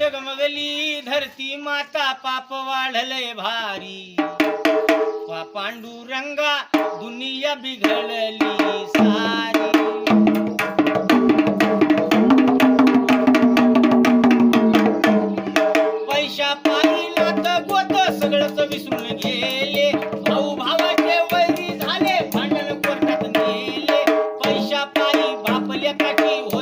डगमगली धरती माता पाप वाढलय भारी पा पांडुरंगा दुनिया बिघडली सारी पैशा पाहिला तर गोत सगळंच विसरून गेले भाऊ भावाचे वैरी झाले भांडण कोर्टात नेले पैशा पाई बापल्या काठी हो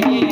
आए